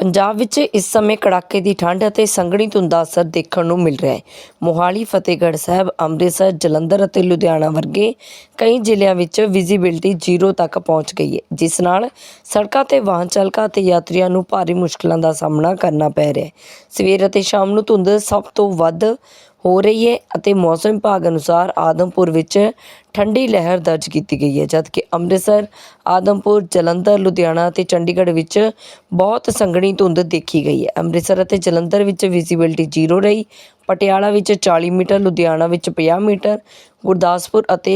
ਪੰਜਾਬ ਵਿੱਚ ਇਸ ਸਮੇਂ ਕੜਾਕੇ ਦੀ ਠੰਡ ਅਤੇ ਸੰਘਣੀ ਧੁੰਦ ਦਾ ਅਸਰ ਦੇਖਣ ਨੂੰ ਮਿਲ ਰਿਹਾ ਹੈ। ਮੋਹਾਲੀ, ਫਤਿਹਗੜ੍ਹ ਸਾਹਿਬ, ਅੰਮ੍ਰਿਤਸਰ, ਜਲੰਧਰ ਅਤੇ ਲੁਧਿਆਣਾ ਵਰਗੇ ਕਈ ਜ਼ਿਲ੍ਹਿਆਂ ਵਿੱਚ ਵਿਜ਼ਿਬਿਲਟੀ ਜ਼ੀਰੋ ਤੱਕ ਪਹੁੰਚ ਗਈ ਹੈ, ਜਿਸ ਨਾਲ ਸੜਕਾਂ ਤੇ ਵਾਹਨ ਚਾਲਕਾਂ ਅਤੇ ਯਾਤਰੀਆਂ ਨੂੰ ਭਾਰੀ ਮੁਸ਼ਕਲਾਂ ਦਾ ਸਾਹਮਣਾ ਕਰਨਾ ਪੈ ਰਿਹਾ ਹੈ। ਸਵੇਰ ਅਤੇ ਸ਼ਾਮ ਨੂੰ ਧੁੰਦ ਸਭ ਤੋਂ ਵੱਧ ਹੋ ਰਹੀ ਹੈ ਅਤੇ ਮੌਸਮ ਵਿਭਾਗ ਅਨੁਸਾਰ ਆਦਮਪੁਰ ਵਿੱਚ ਠੰਡੀ ਲਹਿਰ ਦਰਜ ਕੀਤੀ ਗਈ ਹੈ, ਜਦਕਿ ਅੰਮ੍ਰਿਤਸਰ, ਆਦਮਪੁਰ, ਜਲੰਧਰ, ਲੁਧਿਆਣਾ ਅਤੇ ਚੰਡੀਗੜ੍ਹ ਵਿੱਚ ਬਹੁਤ ਸੰਘਣੀ ਧੁੰਦ ਦੇਖੀ ਗਈ ਹੈ। ਅੰਮ੍ਰਿਤਸਰ ਅਤੇ ਜਲੰਧਰ ਵਿੱਚ ਵਿਜ਼ਿਬਿਲਟੀ ਜ਼ੀਰੋ ਰਹੀ। ਪਟਿਆਲਾ ਵਿੱਚ 40 ਮੀਟਰ, ਲੁਧਿਆਣਾ ਵਿੱਚ 50 ਮੀਟਰ, ਗੁਰਦਾਸਪੁਰ ਅਤੇ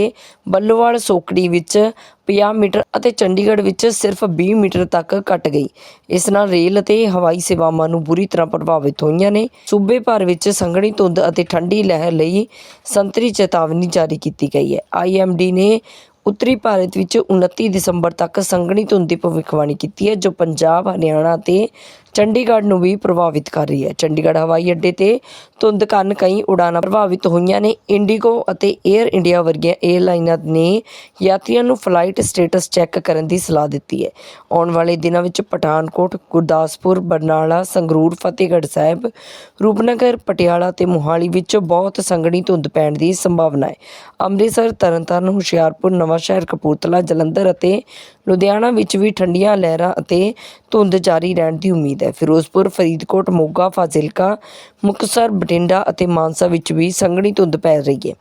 ਬੱਲੋਵਾਲ ਸੋਕੜੀ ਵਿੱਚ 50 ਮੀਟਰ ਅਤੇ ਚੰਡੀਗੜ੍ਹ ਵਿੱਚ ਸਿਰਫ ਵੀਹ ਮੀਟਰ ਤੱਕ ਘਟ ਗਈ। ਇਸ ਨਾਲ ਰੇਲ ਅਤੇ ਹਵਾਈ ਸੇਵਾਵਾਂ ਨੂੰ ਬੁਰੀ ਤਰ੍ਹਾਂ ਪ੍ਰਭਾਵਿਤ ਹੋਈਆਂ ਨੇ। ਸੂਬੇ ਭਰ ਵਿੱਚ ਸੰਘਣੀ ਧੁੰਦ ਅਤੇ ਠੰਡੀ ਲਹਿਰ ਲਈ ਸੰਤਰੀ ਚੇਤਾਵਨੀ ਜਾਰੀ ਕੀਤੀ ਗਈ ਹੈ। ਆਈਐਮਡੀ ਨੇ ਉੱਤਰੀ ਭਾਰਤ ਵਿੱਚ 29 ਦਸੰਬਰ ਤੱਕ ਸੰਘਣੀ ਧੁੰਦ ਦੀ ਭਵਿੱਖਬਾਣੀ ਕੀਤੀ ਹੈ, ਜੋ ਪੰਜਾਬ, ਹਰਿਆਣਾ ਅਤੇ ਚੰਡੀਗੜ੍ਹ ਨੂੰ ਵੀ ਪ੍ਰਭਾਵਿਤ ਕਰ ਰਹੀ ਹੈ। ਚੰਡੀਗੜ੍ਹ ਹਵਾਈ ਅੱਡੇ ਤੇ ਧੁੰਦ ਕਾਰਨ ਕਈ ਉਡਾਣਾਂ ਪ੍ਰਭਾਵਿਤ ਹੋਈਆਂ ਨੇ। ਇੰਡੀਗੋ ਅਤੇ 에ਅਰ ਇੰਡੀਆ ਵਰਗੀਆਂ 에ਅਰਲਾਈਨਾਂ ਨੇ ਯਾਤਰੀਆਂ ਨੂੰ ਫਲਾਈਟ ਸਟੇਟਸ ਚੈੱਕ ਕਰਨ ਦੀ ਸਲਾਹ ਦਿੱਤੀ ਹੈ। ਆਉਣ ਵਾਲੇ ਦਿਨਾਂ ਵਿੱਚ ਪਠਾਨਕੋਟ, ਗੁਰਦਾਸਪੁਰ, ਬਰਨਾਲਾ, ਸੰਗਰੂਰ, ਫਤਿਹਗੜ੍ਹ ਸਾਹਿਬ, ਰੂਪਨਗਰ, ਪਟਿਆਲਾ ਤੇ ਮੋਹਾਲੀ ਵਿੱਚ ਬਹੁਤ ਸੰਘਣੀ ਧੁੰਦ ਪੈਣ ਦੀ ਸੰਭਾਵਨਾ ਹੈ। ਅੰਮ੍ਰਿਤਸਰ, ਤਰਨਤਾਰਨ, ਹੁਸ਼ਿਆਰਪੁਰ, ਨਵਾਂਸ਼ਹਿਰ, ਕਪੂਰਥਲਾ, ਜਲੰਧਰ ਅਤੇ ਲੁਧਿਆਣਾ ਵਿੱਚ ਵੀ ਠੰਡੀਆਂ ਲਹਿਰਾਂ ਅਤੇ ਧੁੰਦ ਜਾਰੀ ਰਹਿਣ ਦੀ ਉਮੀਦ ਹੈ। ਫਿਰੋਜ਼ਪੁਰ, ਫਰੀਦਕੋਟ, ਮੋਗਾ, ਫਾਜ਼ਿਲਕਾ, ਮੁਕਤਸਰ, ਬਠਿੰਡਾ ਅਤੇ ਮਾਨਸਾ ਵਿੱਚ ਵੀ ਸੰਘਣੀ ਧੁੰਦ ਪੈ ਰਹੀ ਹੈ।